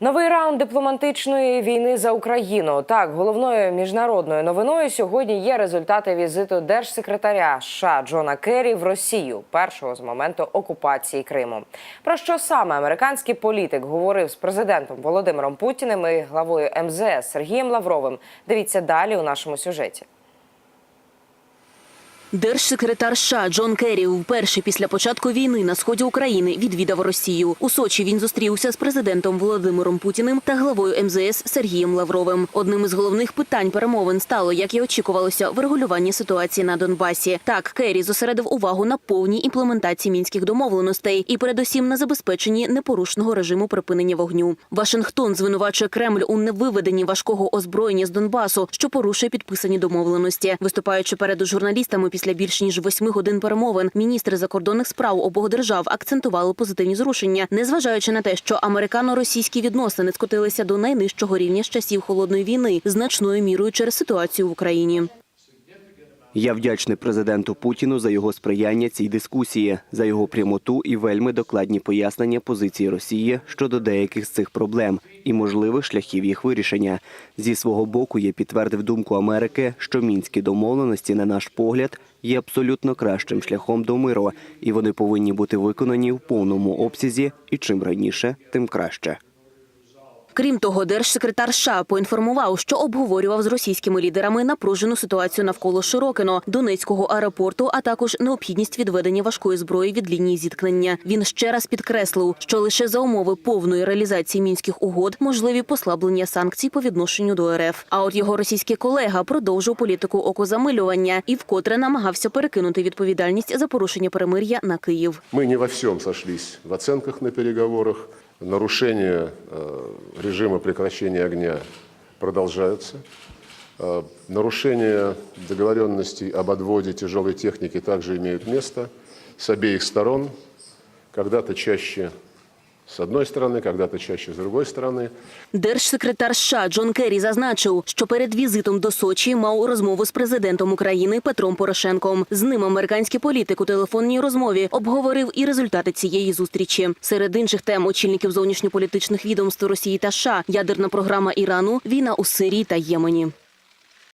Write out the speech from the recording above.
Новий раунд дипломатичної війни за Україну. Так, головною міжнародною новиною сьогодні є результати візиту держсекретаря США Джона Керрі в Росію, першого з моменту окупації Криму. Про що саме американський політик говорив з президентом Володимиром Путіним і главою МЗС Сергієм Лавровим. Дивіться далі у нашому сюжеті. Держсекретар США Джон Керрі вперше після початку війни на сході України відвідав Росію. У Сочі він зустрівся з президентом Володимиром Путіним та главою МЗС Сергієм Лавровим. Одним із головних питань перемовин стало, як і очікувалося, врегулювання ситуації на Донбасі. Так, Керрі зосередив увагу на повній імплементації мінських домовленостей і, передусім, на забезпеченні непорушного режиму припинення вогню. Вашингтон звинувачує Кремль у невиведенні важкого озброєння з Донбасу, що порушує підписані домовленості. Виступаючи перед журналістами після більш ніж восьми годин перемовин, міністри закордонних справ обох держав акцентували позитивні зрушення, незважаючи на те, що американо-російські відносини скотилися до найнижчого рівня з часів холодної війни, значною мірою через ситуацію в Україні. Я вдячний президенту Путіну за його сприяння цій дискусії, за його прямоту і вельми докладні пояснення позиції Росії щодо деяких з цих проблем і можливих шляхів їх вирішення. Зі свого боку я підтвердив думку Америки, що мінські домовленості, на наш погляд, є абсолютно кращим шляхом до миру, і вони повинні бути виконані в повному обсязі. І чим раніше, тим краще. Крім того, держсекретар США поінформував, що обговорював з російськими лідерами напружену ситуацію навколо Широкино, Донецького аеропорту, а також необхідність відведення важкої зброї від лінії зіткнення. Він ще раз підкреслив, що лише за умови повної реалізації мінських угод можливі послаблення санкцій по відношенню до РФ. А от його російський колега продовжив політику окозамилювання і вкотре намагався перекинути відповідальність за порушення перемир'я на Київ. Мы не во всем сошлись в оценках на переговорах. Нарушения э, режима прекращения огня продолжаются. Э, Нарушения договоренностей об отводе тяжелой техники также имеют место с обеих сторон, когда-то чаще с одной стороны, когда-то чаще с другой стороны. Держсекретар США Джон Керрі зазначив, що перед візитом до Сочі мав розмову з президентом України Петром Порошенком. З ним американський політик у телефонній розмові обговорив і результати цієї зустрічі. Серед інших тем очільників зовнішньополітичних відомств Росії та США, ядерна програма Ірану, війна у Сирії та Ємені.